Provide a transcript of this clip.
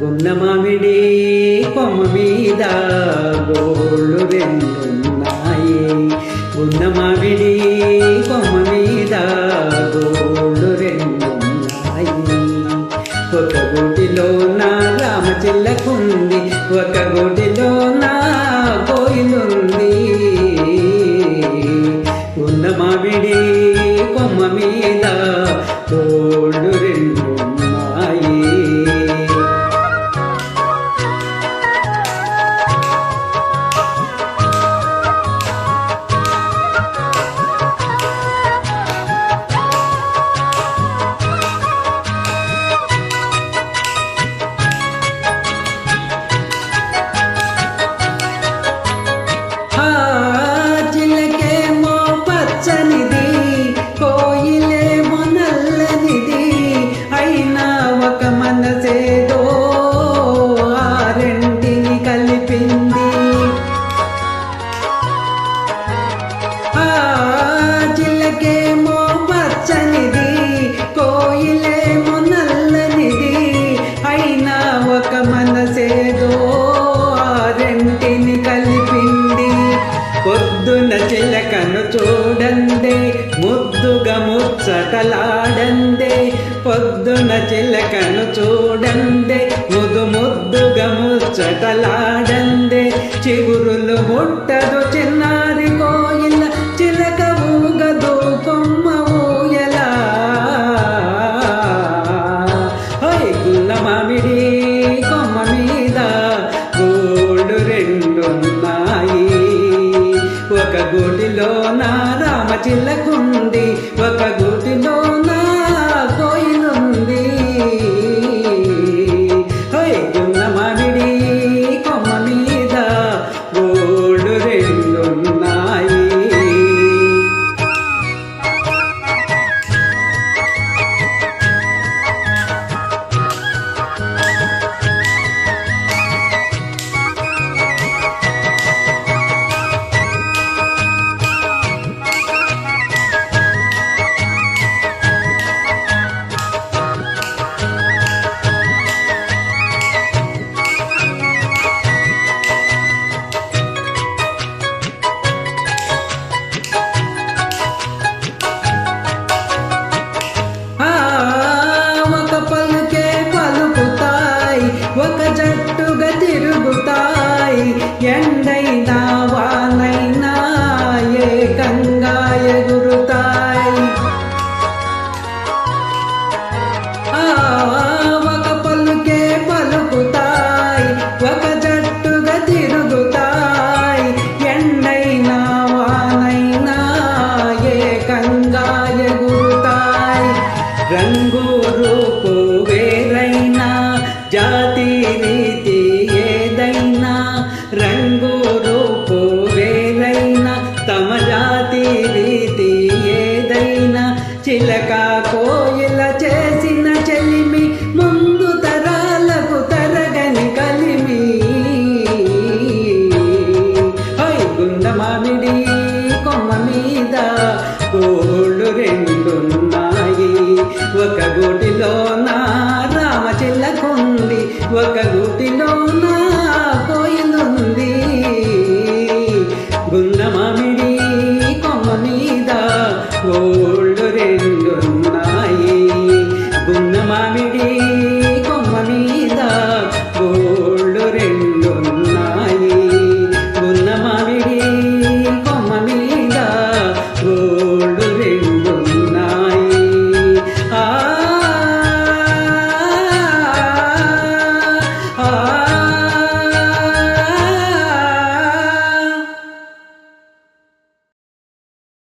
గున్న మామిడి కొమ్మ మీద గోళ్ళు రెండున్నాయి గున్న మామిడి కొమ్మ మీద గోళ్ళు రెండున్నాయి ఒక గుడిలో నా రామచిల్లకుంది ఒక గుడిలో చిలకను చూడందే ముద్దుగా ముచ్చటలాడందే. పొద్దున చిలకను చూడందే ముదు ముద్దుగా ముచ్చటలాడందే. చిగురులు ముట్ట ചില കൊണ്ട് పలుకుతాయి ఒక तिलका